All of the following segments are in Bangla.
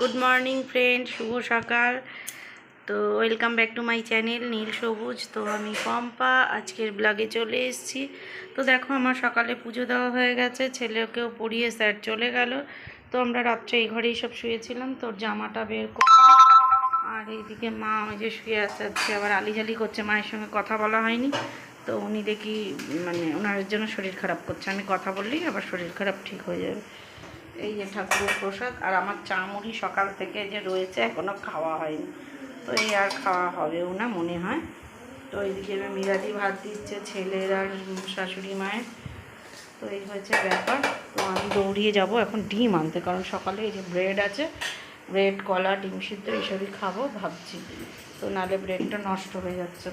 গুড মর্নিং ফ্রেন্ড শুভ সকাল। তো welcome back to my channel Neel Sabuj. তো আমি পম্পা, আজকের ব্লগে চলে এসেছি। তো দেখো, আমার সকালে পুজো দেওয়া হয়ে গেছে, ছেলেকেও পড়িয়ে স্যার চলে গেল। তো আমরা রাত্রে এই ঘরেই সব শুয়েছিলাম তোর জামাটা বের করলাম। আর এইদিকে মা ওই যে শুয়ে আছে, আজকে আবার আলিজালি করছে, মায়ের সঙ্গে কথা বলা হয়নি। তো উনি দেখি মানে ওনার জন্য শরীর খারাপ করছে, আমি কথা বললেই আবার শরীর খারাপ ঠিক হয়ে যাবে। এই যে ঠাকুরের প্রসাদ আর আমার চা মুড়ি সকাল থেকে যে রয়েছে এখনও খাওয়া হয়নি। তো এই আর খাওয়া হবেও না মনে হয়। তো এইদিকে মিরাজি ভাত দিচ্ছে ছেলের আর শাশুড়ি মায়ের। তো এই হয়েছে ব্যাপার। তো আমি দৌড়িয়ে যাব এখন ডিম আনতে, কারণ সকালে এই যে ব্রেড আছে, ব্রেড, কলা, ডিম সিদ্ধ এইসবই খাব ভাবছি। তো নালে ব্রেডটা নষ্ট হয়ে যাচ্ছে।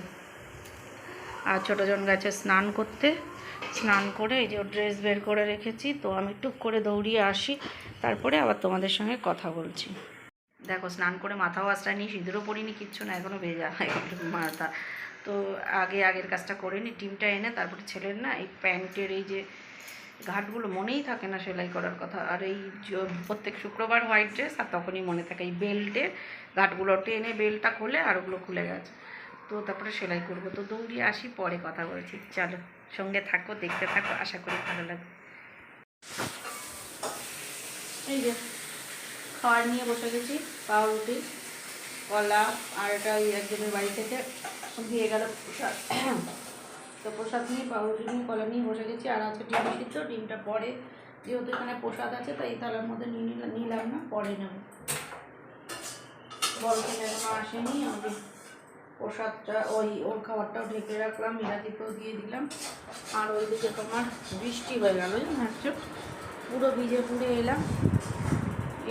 আর ছোটোজন গেছে স্নান করতে। স্নান করে এই যে ড্রেস বের করে রেখেছি, তো আমি টুক করে দৌড়িয়ে আসি, তারপরে আবার তোমাদের সঙ্গে কথা বলছি। দেখো, স্নান করে মাথাও আশ্রায়নি সিঁদুরও পরিনি, কিচ্ছু না এখনও ভেজা মাথা। তো আগে আগের কাজটা করে নি, টিমটা এনে তারপরে ছেলের না, এই প্যান্টের এই যে ঘাটগুলো মনেই থাকে না সেলাই করার কথা। আর এই প্রত্যেক শুক্রবার হোয়াইট ড্রেস আর তখনই মনে থাকে এই বেল্টের ঘাটগুলো টেনে বেল্টটা খুলে আর ওগুলো খুলে গেছে। তো তারপরে সেলাই করব। তো দৌড়িয়ে আসি, পরে কথা বলছি। চলো। সঙ্গে থাকো, দেখতে থাকো, আশা করি ভালো লাগবে। এই যে, খাবার নিয়ে বসে গেছি, পাউরুটি, কলা, আর এটা একজনের বাড়ি থেকে দিয়ে গেল প্রসাদ। তো প্রসাদ নিয়ে, পাউরুটি নিয়ে, কলা নিয়ে বসে গেছি, আর আছে ডিম সিদ্ধ, ডিমটা পরে যেহেতু এখানে প্রসাদ আছে, তাই তালার মধ্যে নিয়ে নিলাম না, পরে নেব। বড় ছেলে এখনও আসেনি আমি প্রসাদটা, ওই ওর খাবারটাও ঢেকে রাখলাম মিরাতিকেও দিয়ে দিলাম। আর ওইদিকে তোমার বৃষ্টি হয়ে গেল, জানো পুরো ভিজে পুড়ে এলাম।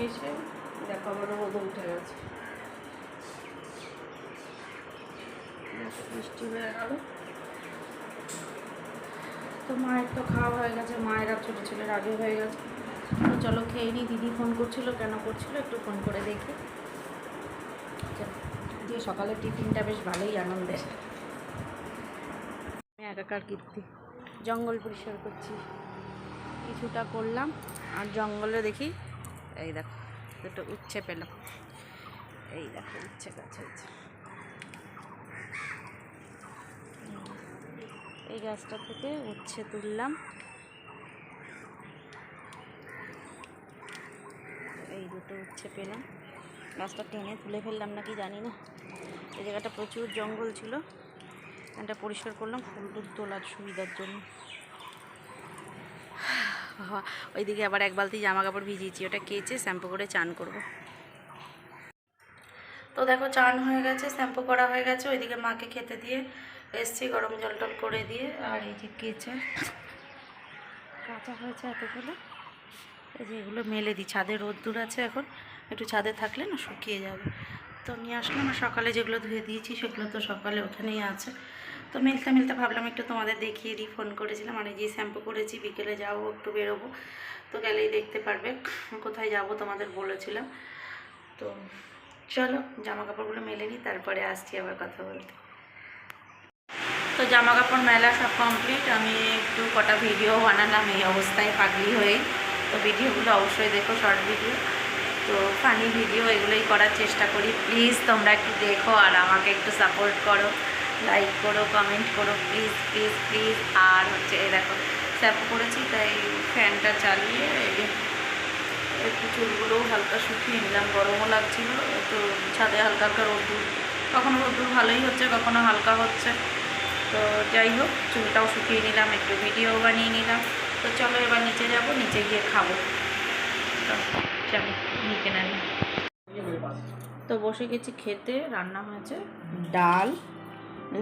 এসে দেখো আবার রোদ উঠে গেছে। বৃষ্টি হয়ে গেল। তো মায়ের তো খাওয়া হয়ে গেছে, মায়ের আর ছোটো ছেলের আগে হয়ে গেছে। চলো খেয়ে নিই দিদি ফোন করছিল, কেন করছিল একটু ফোন করে দেখি। দিয়ে সকালের টিফিনটা বেশ ভালোই আনন্দের। একাকার কীর্তি। জঙ্গল পরিষ্কার করছি। কিছুটা করলাম, আর জঙ্গলে দেখি, এই দেখো, দুটো উচ্ছে পেলাম এই দেখো, উচ্ছে গাছ হয়েছে। এই গাছটা থেকে উচ্ছে তুললাম। এই দুটো উচ্ছে পেলাম। গাছটা টেনে তুলে ফেললাম নাকি জানি না। এই জায়গাটা প্রচুর জঙ্গল ছিল। এটা পরিষ্কার করলাম ফুল টুল তোলার সুবিধার জন্য। ওইদিকে আবার এক বালতি জামা কাপড় ভিজিয়েছি, ওটা কেচে শ্যাম্পু করে চান করব। তো দেখো, চান হয়ে গেছে, শ্যাম্পু করা হয়ে গেছে, ওইদিকে মাকে খেতে দিয়ে এসছি, গরম জল টল করে দিয়ে, আর এই যে কেচে কাঁচা হয়েছে এতগুলো। এই যে এগুলো মেলে দিই, ছাদে রোদ্দুর আছে এখন। একটু ছাদে থাকলে না শুকিয়ে যাবে। তো নিয়ে আসলাম আর সকালে যেগুলো ধুয়ে দিয়েছি সেগুলো তো সকালে ওখানেই আছে। তো মিলতে মিলতে ভাবলাম একটু তোমাদের দেখিয়ে দিই ফোন করেছিলাম। মানে যে শ্যাম্পু করেছি, বিকেলে যাব, একটু বেরোবো। তো গেলেই দেখতে পারবে কোথায় যাব তোমাদের বলেছিলাম। তো চলো জামা কাপড়গুলো মেলে নিই, তারপরে আসছি আবার কথা বলতে। তো জামা কাপড় মেলা সব কমপ্লিট আমি একটু কটা ভিডিও বানালাম, এই অবস্থায় পাগলি হয়ে তো ভিডিওগুলো অবশ্যই দেখো শর্ট ভিডিও তো ফানি ভিডিও এগুলোই করার চেষ্টা করি। প্লিজ তোমরা একটু দেখো আর আমাকে একটু সাপোর্ট করো। লাইক করো কমেন্ট করো প্লিজ প্লিজ প্লিজ আর হচ্ছে, এই দেখো স্যাপো করেছি, তাই ফ্যানটা চালিয়ে একটু চুলগুলোও হালকা শুকিয়ে নিলাম। গরমও লাগছিল, তো ছাদে হালকা হালকা রোদ্দুর। কখনো রোদ্দুর ভালোই হচ্ছে, কখনো হালকা হচ্ছে। তো যাই হোক, চুলটাও শুকিয়ে নিলাম, একটু ভিডিও বানিয়ে নিলাম। তো চলো এবার নিচে যাব, নিচে গিয়ে খাব। তো বসে গেছি খেতে, রান্না হয়েছে ডাল,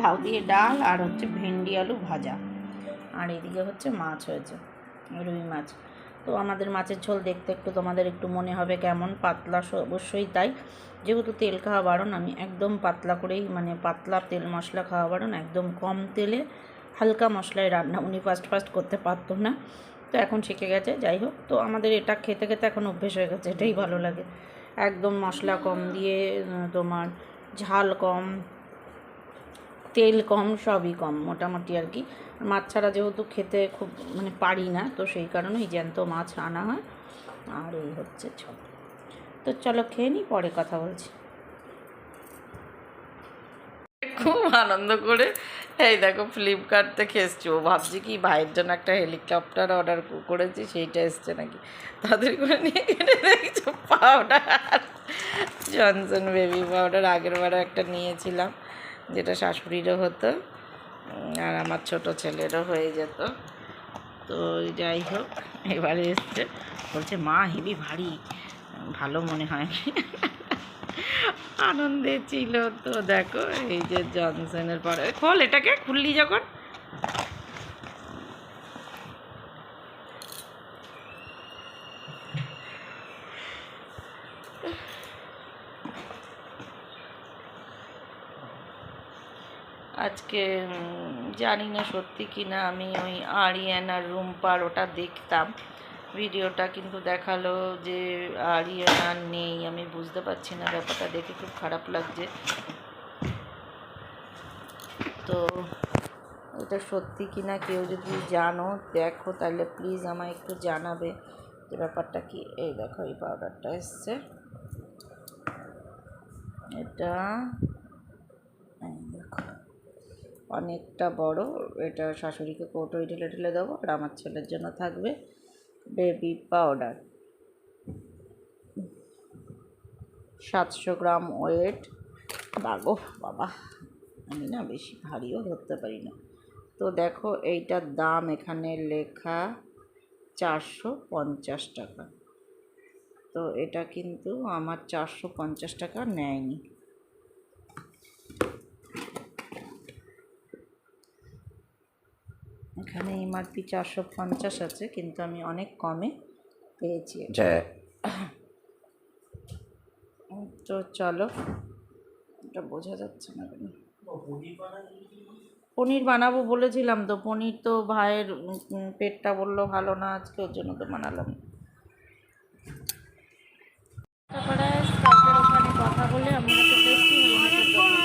লাউ দিয়ে ডাল আর হচ্ছে ভেন্ডি আলু ভাজা। আর এদিকে হচ্ছে মাছ হয়েছে, রুই মাছ। তো আমাদের মাছের ঝোল দেখতে একটু তোমাদের একটু মনে হবে কেমন, পাতলা অবশ্যই তাই। যেহেতু তেল খাওয়া বারণ, আমি একদম পাতলা করেই মানে পাতলা তেল মশলা খাওয়া বারণ, একদম কম তেলে হালকা মশলায় রান্না। উনি ফার্স্ট ফার্স্ট করতে পারতো না। তো এখন শিখে গেছে, যাই হোক। তো আমাদের এটা খেতে খেতে এখন অভ্যেস হয়ে গেছে, এটাই ভালো লাগে। একদম মশলা কম দিয়ে তোমার ঝাল কম, তেল কম, সবই কম মোটামুটি আর কি। মাছ ছাড়া যেহেতু খেতে খুব মানে পারি না, তো সেই কারণেই জ্যান্ত মাছ আনা হয়। আর এই হচ্ছে ছক তো চলো খেয়ে নিই পরে কথা বলছি। খুব আনন্দ করে। এই দেখো ফ্লিপকার্ট থেকে এসছে। ও ভাবছি কি, ভাইয়ের জন্য একটা হেলিকপ্টার অর্ডার করেছি, সেইটা এসছে নাকি? তাদের করে নিয়ে কেটে দেখছ পাউডার জনসন বেবি পাউডার আগের বারে একটা নিয়েছিলাম, যেটা শাশুড়িরও হতো আর আমার ছোট ছেলেরও হয়ে যেত। তো যাই হোক, এবারে এসছে। বলছে, মা হেবি ভারী। ভালো মনে হয়। আনন্দে ছিল তো দেখো, এই যে জনসনের পরে। খোল এটাকে, খুললি যখন। আজকে জানি না সত্যি কি না আমি ওই আরিয়ান আর রুম্পার ওটা দেখতাম। ভিডিওটা কিন্তু দেখাল যে আরিয়ান আর নেই, আমি বুঝতে পারছি না ব্যাপারটা, দেখে খুব খারাপ লাগছে। তো এটা সত্যি কি না কেউ যদি জানো, দেখো তাহলে প্লিজ আমায় একটু জানাবে যে ব্যাপারটা কি। এই দেখো, এই পাউডারটা এসছে। এটা দেখো, অনেকটা বড়। এটা শাশুড়িকে কৌটোয় ঢেলে ঢেলে দেবো আর আমার ছেলের জন্য থাকবে। Baby powder. সাতশো গ্রাম ওয়েট। বাগো, বাবা। আমি না বেশি ভারীও ধরতে পারি না। তো দেখো, এইটার দাম এখানে লেখা চারশো পঞ্চাশ টাকা। তো এটা কিন্তু আমার চারশো পঞ্চাশ টাকা নেয়নি। এখানে এমআরপি চারশো পঞ্চাশ আছে কিন্তু আমি অনেক কমে পেয়েছি। এটা। তো চলো এটা বোঝা যাচ্ছে না কেন। পনির বানাবো বলেছিলাম তো পনির তো ভাইয়ের পেটটা বলল ভালো না আজকে ওর জন্য তো বানালাম। ওখানে কথা বলে আমরা চলে এসেছি হেলমেটের দোকানে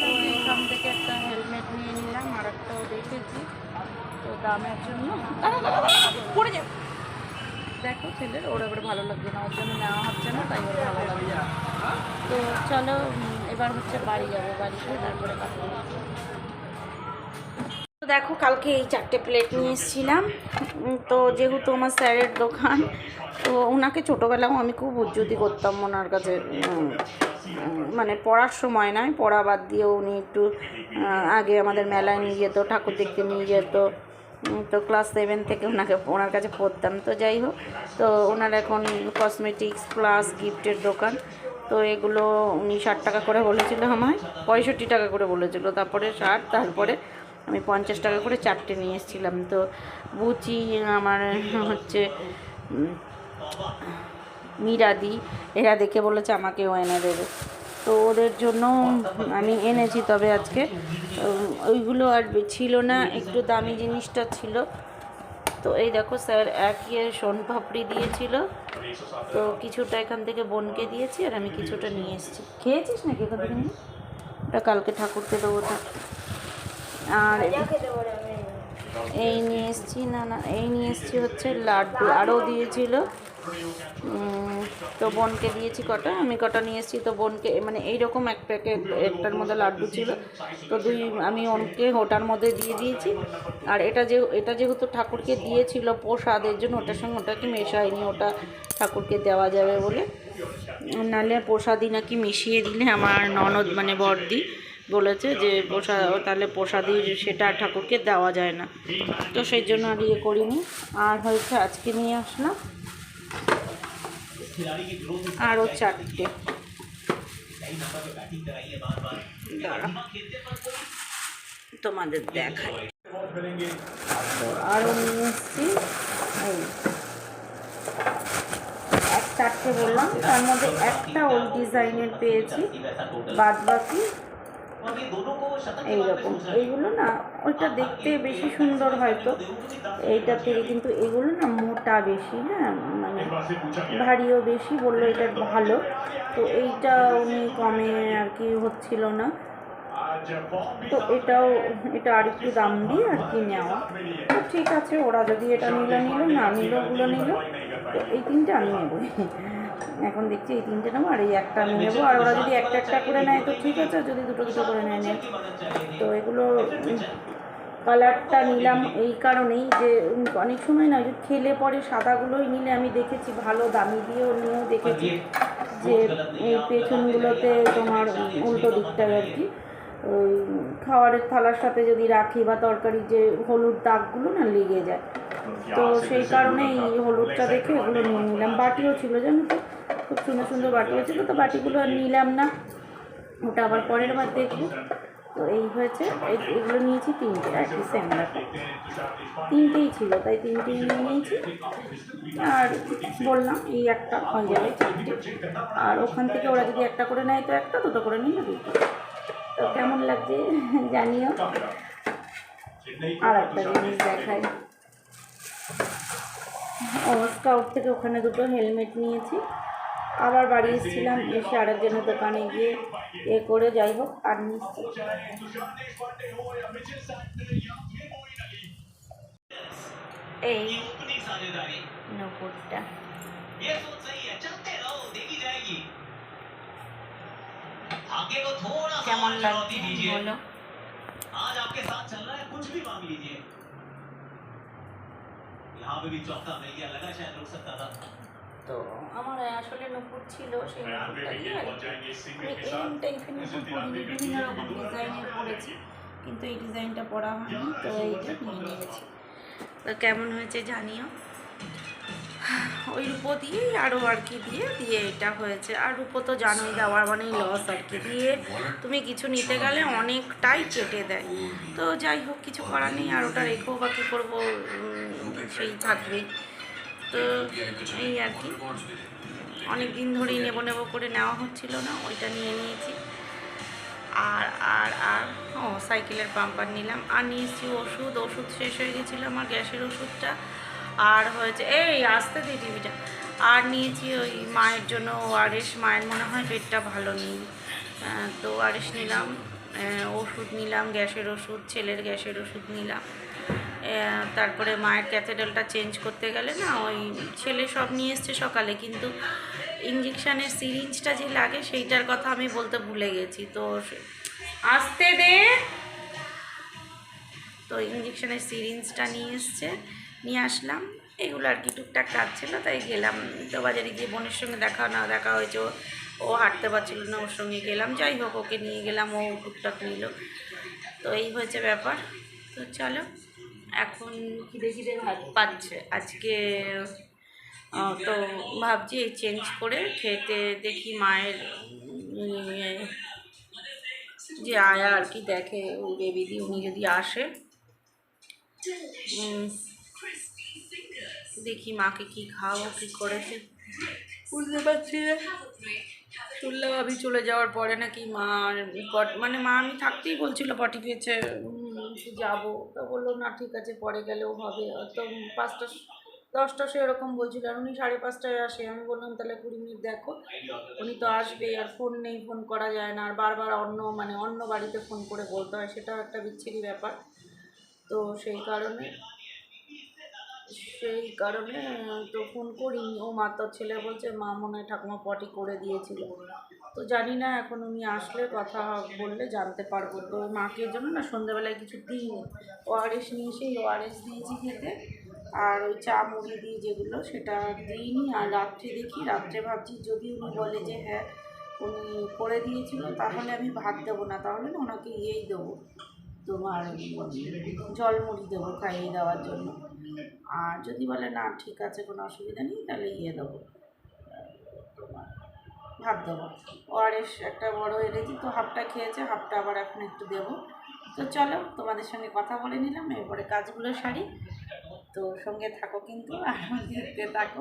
তো এখান থেকে একটা হেলমেট নিয়ে নিলাম আর একটাও দেখেছি তো দামের জন্য। পড়ে যাবে। দেখো ছেলের ওর এবার ভালো লাগছে না ওর জন্য নেওয়া হচ্ছে না তাই ওর ভালো লাগছে না। তো চলো এবার হচ্ছে বাড়ি যাব বাড়ি গিয়ে তারপরে কথা তো দেখো কালকে এই চারটে প্লেট নিয়ে এসেছিলাম। তো যেহেতু আমার স্যারের দোকান তো ওনাকে ছোটোবেলাও আমি খুব উজ্জুতি করতাম ওনার কাছে মানে পড়ার সময় নয় পড়া বাদ দিয়েও উনি একটু আগে আমাদের মেলায় নিয়ে যেত ঠাকুর দেখতে নিয়ে যেত। তো ক্লাস সেভেন থেকে ওনাকে, ওনার কাছে পড়তাম। তো যাই হোক, তো ওনার এখন কসমেটিক্স প্লাস গিফটের দোকান। তো এগুলো উনি ষাট টাকা করে বলেছিল আমায়, পঁয়ষট্টি টাকা করে বলেছিল। তারপরে ষাট, তারপরে আমি পঞ্চাশ টাকা করে চারটে নিয়ে এসেছিলাম। তো বুচি, আমার হচ্ছে মিরাদি, এরা দেখে বলেছে আমাকেও এনে দেবে। তো ওদের জন্য আমি এনেছি তবে আজকে। ওইগুলো আর ছিল না একটু দামি জিনিসটা ছিল। তো এই দেখো স্যার এক ইয়ে সোন পাপড়ি দিয়েছিল। তো কিছুটা এখান থেকে বোনকে দিয়েছি আর আমি কিছুটা নিয়ে এসেছি। খেয়েছিস নাকি এখান থেকে নিয়ে ওটা কালকে ঠাকুরকে দেবো থাক আর এই নিয়ে এসেছি না না এই নিয়ে এসেছি হচ্ছে লাড্ডু। আরও দিয়েছিল। তো বোনকে দিয়েছি কটা, আমি কটা নিয়ে এসেছি, তো বোনকে মানে এইরকম এক প্যাকেট, একটার মধ্যে লাড্ডু ছিল, তো দুই, আমি ওনকে ওটার মধ্যে দিয়ে দিয়েছি। আর এটা যে, এটা যেহেতু ঠাকুরকে দিয়েছিল প্রসাদের জন্য ওটার সঙ্গে ওটাকে মেশাইনি ওটা ঠাকুরকে দেওয়া যাবে বলে। নাহলে প্রসাদি নাকি মিশিয়ে দিলে আমার ননদ মানে বর্দি বলেছে যে প্রসাদ তাহলে প্রসাদি সেটা ঠাকুরকে দেওয়া যায় না। তো সেই জন্য আর ইয়ে করিনি। আর হয়েছে আজকে নিয়ে আসলাম। আরও চারটে। তোমাদের দেখাই। আরও এক চারটে বললাম, তার মধ্যে একটা ওই ডিজাইনের পেয়েছি বাদ বাকি এইরকম। এইগুলো না ওইটা দেখতে বেশি সুন্দর হয়তো। এইটা থেকে কিন্তু এগুলো না মোটা বেশি হ্যাঁ মানে ভারীও বেশি বলল এটা ভালো। তো এইটা উনি কমে আর কি হচ্ছিল না। তো এটাও, এটা আর একটু দাম দিয়ে আর কি নেওয়া। তো ঠিক আছে, ওরা যদি এটা নিল নিল, না নিল, ওগুলো নিল, তো এই তিনটে আমি নেব। এখন দেখছি এই তিনটে নেব আর এই একটা আমি নেব আর ওরা যদি একটা একটা করে নেয় তো ঠিক আছে যদি দুটো দুটো করে নেয় নেয়। তো এগুলো কালারটা নিলাম এই কারণেই যে অনেক সময় না যে খেলে পরে সাদাগুলোই নিলে আমি দেখেছি ভালো দামি দিয়েও নিয়েও দেখেছি যে এই পেছনগুলোতে তোমার উল্টো দিকটায় আর কি। ওই খাবারের থালার সাথে যদি রাখি বা তরকারির যে হলুদ দাগগুলো না লেগে যায়। তো সেই কারণেই এই হলুদটা দেখে এগুলো নিয়ে নিলাম। বাটিও ছিল জানো তো? খুব সুন্দর সুন্দর বাটি ছিল তো বাটিগুলো আর নিলাম না। ওটা আবার পরের বার দেখব। তো এই হয়েছে এগুলো নিয়েছি তিনটে, আর কি সেম তিনটেই ছিল, তাই তিনটেই নিয়ে নিয়েছি। আর বললাম, এই একটা হয়ে যাবে আর ওখান থেকে ওরা যদি একটা করে নেয়, তো একটা, দুটো করে নিলে দুটো। তো কেমন লাগছে জানিও। আর একটা জিনিস দেখাই। ও থেকে ওখানে দুটো হেলমেট নিয়েছি। আবার বাড়ি এসেছিলাম এসে আরেকজনের দোকানে গিয়ে এ করে যাই হোক আর নিচ্ছি এই নপুরটা ये सोच सही है चलते रहो देखी जाएगी आगे को थोड़ा सा কেমন और चुनौती লাগছে दीजिए বলো आज आपके साथ चल रहा है कुछ भी मांग लीजिए यहाँ पे भी चौथा मिल गया लगा शायद रुक सकता था তো আমার আসলে নুপুর ছিল সেই নুপুরটা আর কি। আমি এই টাইপের নুপুর পরিনি বিভিন্ন রকম ডিজাইনের পরেছি কিন্তু এই ডিজাইনটা পরা হয়নি তো এইটা নিয়ে নিয়েছি। তো কেমন হয়েছে জানিও? ওই রূপো দিয়েই আরও আর কি দিয়ে দিয়ে এটা হয়েছে। আর রূপো তো জানোই দেওয়ার মানেই লস আর কি। দিয়ে তুমি কিছু নিতে গেলে অনেকটাই কেটে দেয়। তো যাই হোক কিছু করার নেই আর ওটা রেখেও বা কী করব সেই থাকবেই। তো এই আর কি। অনেক দিন ধরেই নেব নেব করে নেওয়া হচ্ছিল না, ওইটা নিয়ে নিয়েছি। আর আর আর, ও, সাইকেলের পাম্পার নিলাম। আর নিয়েছি ওষুধ ওষুধ শেষ হয়ে গেছিল আমার গ্যাসের ওষুধটা। আর হয়েছে, এই, আসতে দিই টিভিটা। আর নিয়েছি ওই মায়ের জন্য ওআরএস, মায়ের মনে হয় পেটটা ভালো নেই। তো ওআরএস নিলাম ওষুধ নিলাম, গ্যাসের ওষুধ, ছেলের গ্যাসের ওষুধ নিলাম। তারপরে মায়ের ক্যাথেডালটা চেঞ্জ করতে গেলে না ওই ছেলে সব নিয়ে এসছে সকালে, কিন্তু ইঞ্জেকশানের সিরিঞ্জটা যে লাগে সেইটার কথা আমি বলতে ভুলে গেছি। তো আসতে দে। তো ইঞ্জেকশানের সিরিঞ্জটা নিয়ে এসছে, নিয়ে আসলাম। এগুলো আর কি টুকটাক কাজ ছিল, তাই গেলাম। তো বাজারে গিয়ে বোনের সঙ্গে দেখা না দেখা হয়েছে, ও- ও হাঁটতে পারছিল না ওর সঙ্গে গেলাম। যাই হোক, ওকে নিয়ে গেলাম, ও টুকটাক নিল। তো এই হয়েছে ব্যাপার। তো চলো। এখন খিদে খিদে ভাত পাচ্ছে। আজকে তো ভাবছি চেঞ্জ করে খেতে দেখি মায়ের যে আয়া আর কি দেখে বেবিদি উনি যদি আসে দেখি মাকে কি খাওয়াবো কি করেছে। বুঝতে পারছি শুনলাম আমি চলে যাওয়ার পরে নাকি মার মানে মা আমি থাকতেই বলছিল, পটি পেয়েছে উম, যাব। তো বলল না ঠিক আছে পরে গেলেও হবে। তো পাঁচটা দশটা সেরকম বলছিল আর উনি সাড়ে পাঁচটায় আসে। আমি বললাম তাহলে কুড়ি মিনিট দেখো উনি তো আসবেই আর ফোন নেই ফোন করা যায় না। আর বারবার অন্য মানে অন্য বাড়িতে ফোন করে বলতে হয় সেটাও একটা বিচ্ছিরি ব্যাপার। তো সেই কারণে সেই কারণে তো ফোন করিনি। ও মা তোর ছেলে বলছে মা মনে হয় ঠাকুমা পটি করে দিয়েছিল। তো জানি না এখন উনি আসলে কথা বললে জানতে পারব। তো মাকে জন্য না সন্ধ্যাবেলায় কিছু দিইনি। ওআরএস নিয়ে সেই ওআরএস দিয়েছি খেতে। আর ওই চা মুড়ি দিয়ে যেগুলো সেটা দিইনি। আর রাত্রে দেখি, রাত্রে ভাবছি যদি উনি বলে যে হ্যাঁ উনি করে দিয়েছিল, তাহলে আমি ভাত দেবো না। তাহলে না ওনাকে ইয়েই দেবো। তোমার জল মুড়ি দেবো খাইয়ে দেওয়ার জন্য। আর যদি বলে না, ঠিক আছে, কোনো অসুবিধা নেই, তাহলে ইয়ে দেবো। তোমার ভাত দেবো। ওআরএস একটা বড় এনেছি তো হাফটা খেয়েছে, হাফটা আবার এখন একটু দেবো। তো চলো, তোমাদের সঙ্গে কথা বলে নিলাম, এরপরে কাজগুলো সারি। তো সঙ্গে থাকো কিন্তু, আর দেখতে থাকো।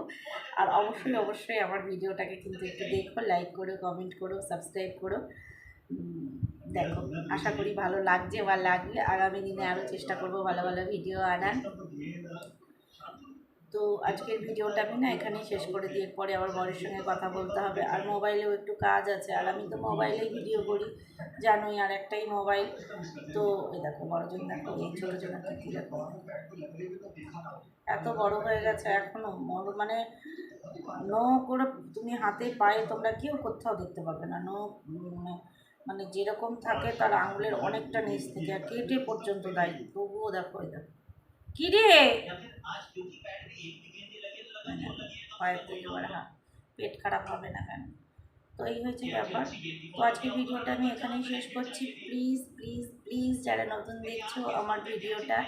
আর অবশ্যই অবশ্যই আমার ভিডিওটাকে কিন্তু একটু দেখো লাইক করো কমেন্ট করো সাবস্ক্রাইব করো। দেখো, আশা করি ভালো লাগছে বা লাগলে আগামী দিনে আরও চেষ্টা করব ভালো ভালো ভিডিও আনার। তো আজকের ভিডিওটা আমি না এখানেই শেষ করে দিয়ে পরে আবার বরের সঙ্গে কথা বলতে হবে। আর মোবাইলেও একটু কাজ আছে। আর আমি তো মোবাইলেই ভিডিও করি জানোই আর একটাই মোবাইল। তো এই দেখো বড়জন দেখো এই ছোটো ছোটো দেখো। এত বড় হয়ে গেছে এখনও মানে নো করে তুমি হাতে পায়ে তোমরা কেউ কোথাও দেখতে পাবে না। নো উম, মানে যেরকম থাকে তার আঙুলের অনেকটা নিচ থেকে আর কেটে পর্যন্ত দেয় তবুও দেখো দেখো। কী রে? এবার পেট খারাপ হবে না কেন? তো এই হয়েছে ব্যাপার। তো আজকে ভিডিওটা আমি এখানেই শেষ করছি। প্লিজ প্লিজ প্লিজ, যারা নতুন দেখছ আমার ভিডিওটা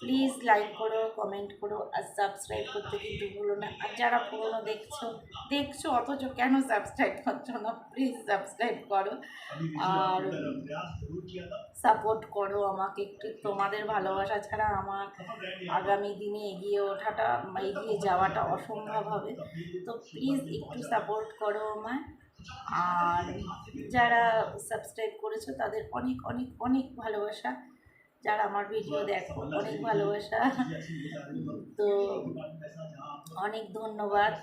প্লিজ লাইক করো কমেন্ট করো আর সাবস্ক্রাইব করতে কিন্তু ভুলো না। আর যারা পুরনো দেখছ দেখছ অথচ কেন সাবস্ক্রাইব করছ না? প্লিজ সাবস্ক্রাইব করো। আর সাপোর্ট করো আমাকে একটু। তোমাদের ভালোবাসা ছাড়া আমার আগামী দিনে এগিয়ে ওঠাটা এগিয়ে যাওয়াটা অসম্ভব হবে। তো প্লিজ একটু সাপোর্ট করো আমায়। আর যারা সাবস্ক্রাইব করেছ তাদের অনেক অনেক অনেক ভালোবাসা। যারা আমার ভিডিও দেখো, অনেক ভালোবাসা। তো অনেক ধন্যবাদ।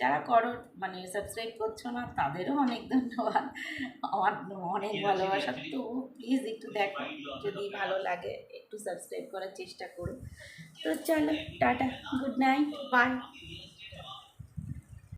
যারা করো মানে সাবস্ক্রাইব করছ না, তাদেরও অনেক ধন্যবাদ। আমার অনেক ভালোবাসা। তো প্লিজ একটু দেখো, যদি ভালো লাগে, একটু সাবস্ক্রাইব করার চেষ্টা করো। তো চলো, টাটা গুড নাইট বাই